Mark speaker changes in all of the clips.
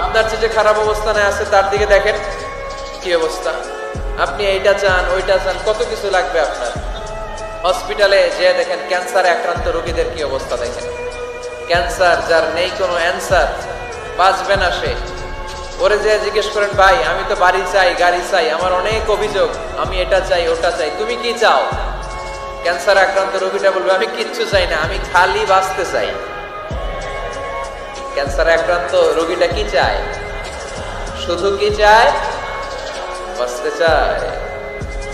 Speaker 1: আপনার চেয়ে যে খারাপ অবস্থানে আছে, তার দিকে দেখেন কি অবস্থা। আপনি এইটা চান, ওইটা চান, কত কিছু লাগবে আপনার? হসপিটালে যে দেখেন, ক্যান্সারে আক্রান্ত রোগীদের কি অবস্থা দেখেন। ক্যান্সার, যার নেই কোনো অ্যান্সার, বাঁচবে না সে। ওরে যে জিজ্ঞেস করেন, ভাই, আমি তো বাড়ি চাই, গাড়ি চাই, আমার অনেক অভিযোগ, আমি এটা চাই, ওটা চাই, তুমি কি চাও? ক্যান্সার আক্রান্ত রোগীটা বলবে, আমি কিচ্ছু চাই না, আমি খালি বাঁচতে চাই। ক্যান্সার আক্রান্ত রোগীটা কি চায়? শুধু কি চায়? বাঁচতে চায়।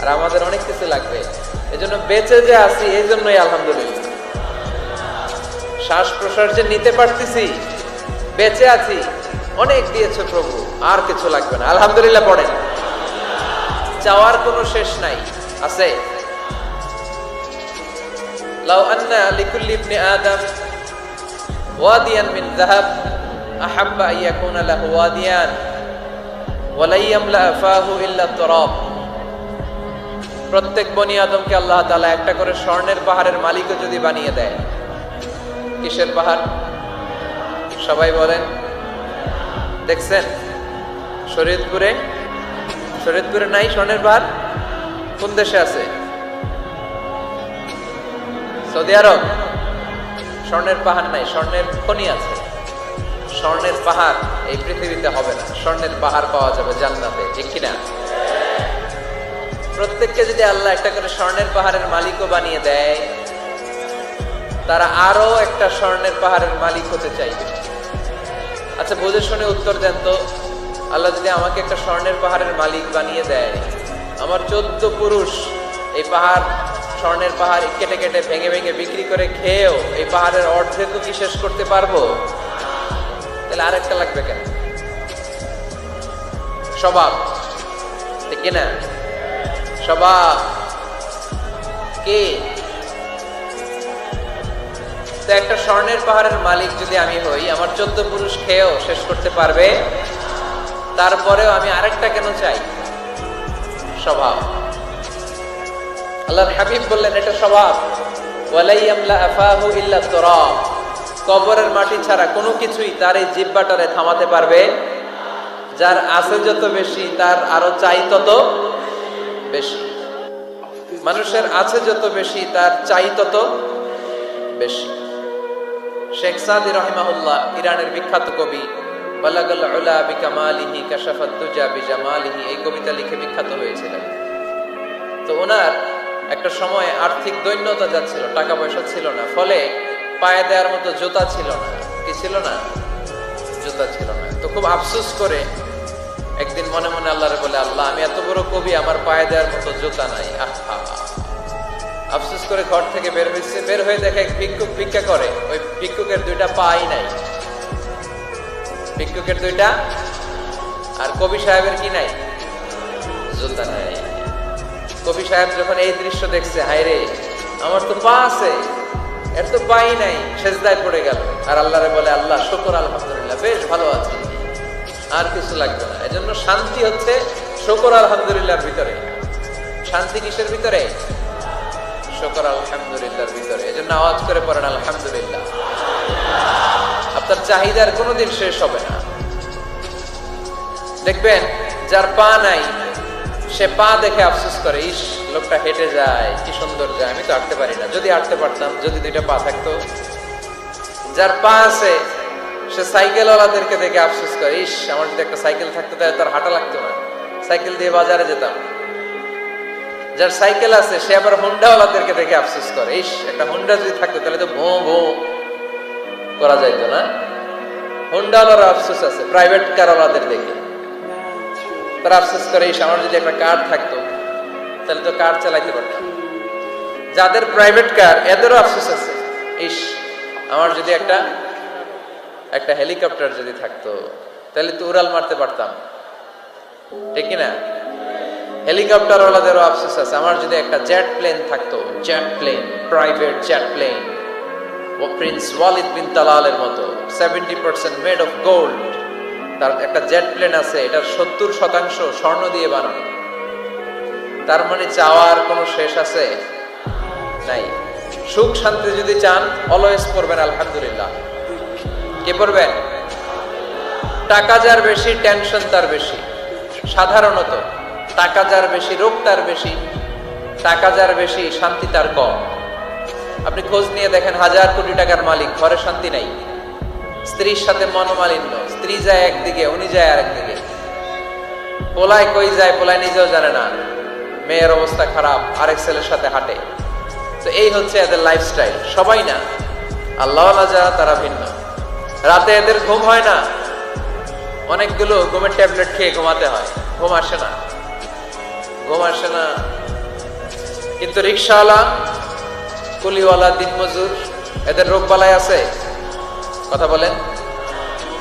Speaker 1: আর আমাদের অনেক কিছু লাগবে। এজন্য বেঁচে যে আছি এই জন্যই আলহামদুলিল্লাহ। শ্বাস প্রশ্বাস যে নিতে পারতেছি, বেঁচে আছি, অনেক দিয়েছে প্রভু, আর কিছু লাগবে না। আলহামদুলিল্লাহ পড়েন। চাওয়ার কোনো শেষ নাই। আছে? লাউ আন্না লিকুল্লি আদম ওয়াদিয়ান মিন যাহাব, আহাব্বা ইয়াকুনা লাহু ওয়াদিয়ান ওয়ালা ইয়ামলা ফাহু ইল্লা তুরাব প্রত্যেক বনি আদমকে আল্লাহ তাআলা একটা করে স্বর্ণের পাহাড়ের মালিকও যদি বানিয়ে দেয়, কিসের পাহাড়? সবাই বলেন, দেখছেন? শরীয়তপুরে শরীয়তপুরে নাই স্বর্ণের পাহাড়? কোন দেশে আছে? Saudi Arabia? স্বর্ণের পাহাড় নাই, স্বর্ণের খনি আছে। স্বর্ণের পাহাড় এই পৃথিবীতে হবে না, স্বর্ণের পাহাড় পাওয়া যাবে জান্নাতে, ঠিক কিনা? প্রত্যেককে যদি আল্লাহ একটা করে স্বর্ণের পাহাড়ের মালিকও বানিয়ে দেয়, তারা আরও একটা স্বর্ণের পাহাড়ের মালিক হতে চাইবে। আচ্ছা বুঝে শুনে উত্তর দেন তো, আল্লাহ যদি আমাকে একটা স্বর্ণের পাহাড়ের মালিক বানিয়ে দেয়, আমার চোদ্দ পুরুষ এই পাহাড় স্বর্ণের পাহাড় কেটে কেটে ভেঙে ভেঙে বিক্রি করে খেয়েও এই পাহাড়ের অর্ধেকও কি শেষ করতে পারব? তাহলে আরেকটা লাগবে কেন? স্বভাব। ঠিক কিনা স্বভাব। কে? তো একটা স্বর্ণের পাহাড়ের মালিক যদি আমি হই, আমার চোদ্দ পুরুষ খেয়েও শেষ করতে পারবে। তারপরেও আমি আরেকটা কেন চাই? স্বভাব। আল্লাহর হাবিব বললেন, এটা স্বভাব। কবরের মাটি ছাড়া কোনো কিছুই তার এই জিব্বাটারে থামাতে পারবে যার আছে যত বেশি, তার আরও চাই তত বেশি। মানুষের আছে যত বেশি, তার চাই তত বেশি। শেখ সাদি রহিমাহুল্লাহ, ইরানের বিখ্যাত কবি, বালাগাল কাশাফাত এই কবিতা লিখে বিখ্যাত হয়েছিলেন। তো ওনার একটা সময় আর্থিক দৈন্যতা যাচ্ছিল টাকা পয়সা ছিল না। ফলে পায়ে দেওয়ার মতো জুতা ছিল না। কি ছিল না? জুতা ছিল না। তো খুব আফসোস করে একদিন মনে মনে আল্লাহরে বলে, আল্লাহ, আমি এত বড় কবি, আমার পায়ে দেওয়ার মতো জুতা নাই। আহা। আফসোস করে ঘর থেকে বের হয়েছে। বের হয়ে দেখে এক ভিক্ষুক ভিক্ষা করে। ওই ভিক্ষুকের দুইটা পাই নাই। ভিক্ষুকের দুইটা আর কবি সাহেবের কি নাই? জুতা নাই। কবি সাহেব যখন এই দৃশ্য দেখছে হায় রে আমার তো পা আছে, এর তো পাই নাই, সেজদায় পড়ে গেল। আর আল্লাহরে বলে, আল্লাহ, শুকর, আলহামদুলিল্লাহ, বেশ ভালো আছে। আর কিছু লাগবে না। এজন্য শান্তি হচ্ছে শুকর, আলহামদুলিল্লাহর ভিতরে। শান্তি কিসের ভিতরে? শুকর, আলহামদুলিল্লাহর ভিতরে। এজন্য আওয়াজ করে পড়েন, আলহামদুলিল্লাহ। আপনার চাহিদার কোনোদিন শেষ হবে না। দেখবেন, যার পা নাই সে পা দেখে আফসোস করে, ইস, লোকটা হেঁটে যায়, কি সুন্দর যায়, আমি তো হাঁটতে পারি না। যদি হাঁটতে পারতাম, যদি দুইটা পা থাকতো? যার পা আছে, সে সাইকেল ওয়ালাদেরকে দেখে আফসোস করে, ইস, আমার যদি একটা সাইকেল থাকতো, তাহলে তার হাঁটা লাগতো না। সাইকেল দিয়ে বাজারে যেতাম। যার সাইকেল আছে, সে আবার হুন্ডাওয়ালাদেরকে দেখে আফসোস করে, ইস, একটা হুন্ডা যদি থাকতো, তাহলে তো ভো ভো করা যাইতো না। হুন্ডা হুন্ডাওয়ালার আফসোস আছে, প্রাইভেট কারওয়ালাদের দেখে। তারা আফসোস করে ইস আমার যদি একটা কার থাকতো, তাহলে তো কার চালাইতে পারতাম যাদের প্রাইভেট কার এদেরও আফসোস আছে। ইস, আমার যদি একটা একটা হেলিকপ্টার যদি থাকতো, তাহলে তো উড়াল মারতে পারতাম। ঠিক না হেলিকপ্টারওয়ালাদেরও আফসোস আছে। আমার যদি একটা জেট প্লেন থাকতো jet plane private jet plane ও প্রিন্স ওয়ালিদ বিন তালালের মতো seventy percent made of gold তার একটা জেট প্লেন আছে এটার সত্তর শতাংশ স্বর্ণ দিয়ে বানানো। তার মানে চাওয়ার কোনো শেষ আছে? নাই। সুখ শান্তি যদি চান অলওয়েজ পড়বেন, আলহামদুলিল্লাহ। কে পড়বেন? টাকা যার বেশি টেনশন তার বেশি। সাধারণত, টাকা যার বেশি, রোগ তার বেশি, টাকা যার বেশি, শান্তি তার কম। আপনি খোঁজ নিয়ে দেখেন, হাজার কোটি টাকার মালিক, ঘরে শান্তি নাই। স্ত্রীর সাথে মনোমালিন্য, স্ত্রী যায় একদিকে, উনি যায় আরেকদিকে। পোলায় কই যায়, পোলায় নিজেও জানে না। মেয়ের অবস্থা খারাপ, আরেক ছেলের সাথে হাঁটে। তো এই হচ্ছে এদের লাইফস্টাইল সবাই না, আল্লাহ যারা তারা ভিন্ন। রাতে এদের ঘুম হয় না। অনেকগুলো ঘুমের ট্যাবলেট খেয়ে ঘুমাতে হয়। ঘুম আসে না। ঘুম আসে না। কিন্তু রিক্সাওয়ালা, কুলিওয়ালা, দিনমজুর, এদের রোগ বালাই আছে? কথা বলেন।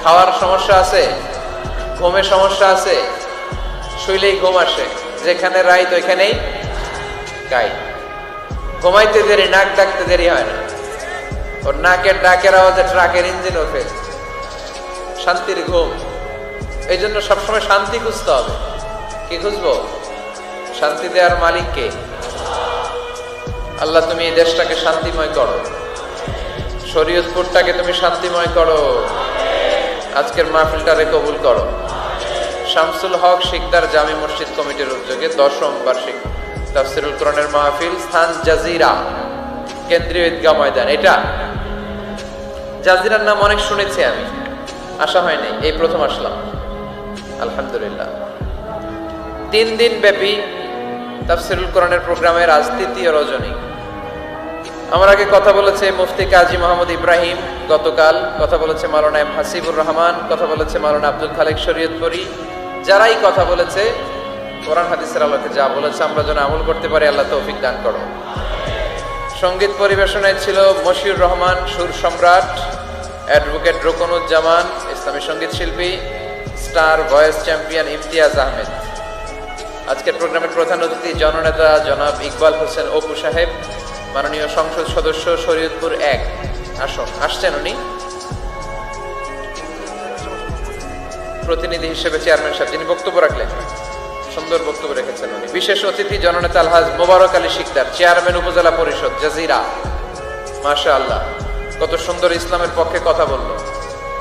Speaker 1: খাওয়ার সমস্যা আছে, ঘুমের সমস্যা আছে, শুইলেই ঘুম আসে, যেখানে রাইত ওইখানেই গাই। ঘুমাইতে দেরি, নাক ডাকতে দেরি হয় না। ওর নাকের ডাকের আওয়াজে ট্রাকের ইঞ্জিন ওঠে, শান্তির ঘুম। এই জন্য সবসময় শান্তি খুঁজতে হবে। কি খুঁজবো? শান্তি দেওয়ার মালিককে আল্লাহ তুমি এই দেশটাকে শান্তিময় করো। শরীয়তপুরটাকে তুমি শান্তিময় করো। আজকের মাহফিলটারে কবুল করো। শামসুল হক শিকদার জামি মসজিদ কমিটির উদ্যোগে দশম বার্ষিক তাফসিরুল কোরআনের মাহফিল স্থান জাজিরা কেন্দ্রীয় ঈদগাহ ময়দান। এটা জাজিরার নাম অনেক শুনেছি আমি। আসা হয়নি, এই প্রথম আসলাম। আলহামদুলিল্লাহ। তিন দিন ব্যাপী তাফসিরুল কোরআনের প্রোগ্রামের আজ তৃতীয় রজনী। আমার আগে কথা বলেছে মুফতি কাজী মোহাম্মদ ইব্রাহিম, গতকাল কথা বলেছে মালানা এম হাসিবুর রহমান, কথা বলেছে মালানা আব্দুল খালেক শরীয়তপুরি। যারাই কথা বলেছে, কোরআন হাদিসের আলোকে যা বলেছে, আমরা যেন আমল করতে পারি, আল্লাহ তৌফিক দান করো সংগীত পরিবেশনায় ছিল মশিউর রহমান, সুর সম্রাট, অ্যাডভোকেট রোকনুজ্জামান, ইসলামী সংগীত শিল্পী, star voice champion Imtiaz Ahmed. আজকের প্রোগ্রামের প্রধান অতিথি জননেতা জনাব ইকবাল হোসেন অপু সাহেব মাননীয় সংসদ সদস্য শরীয়তপুর এক। আসুন আসছেন উনি? প্রতিনিধি হিসেবে চেয়ারম্যান সাহেব, যিনি বক্তব্য রাখলেন। সুন্দর বক্তব্য রেখেছেন উনি। বিশেষ অতিথি জননেতা আলহাজ মোবারক আলী শিকদার, চেয়ারম্যান উপজেলা পরিষদ, জাজিরা। মাশা আল্লাহ কত সুন্দর ইসলামের পক্ষে কথা বলল।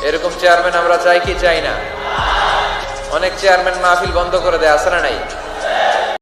Speaker 1: এরকম চেয়ারম্যান আমরা চাই কি, চাই না। অনেক চেয়ারম্যান মাহফিল বন্ধ করে দেয় আসে না নাই?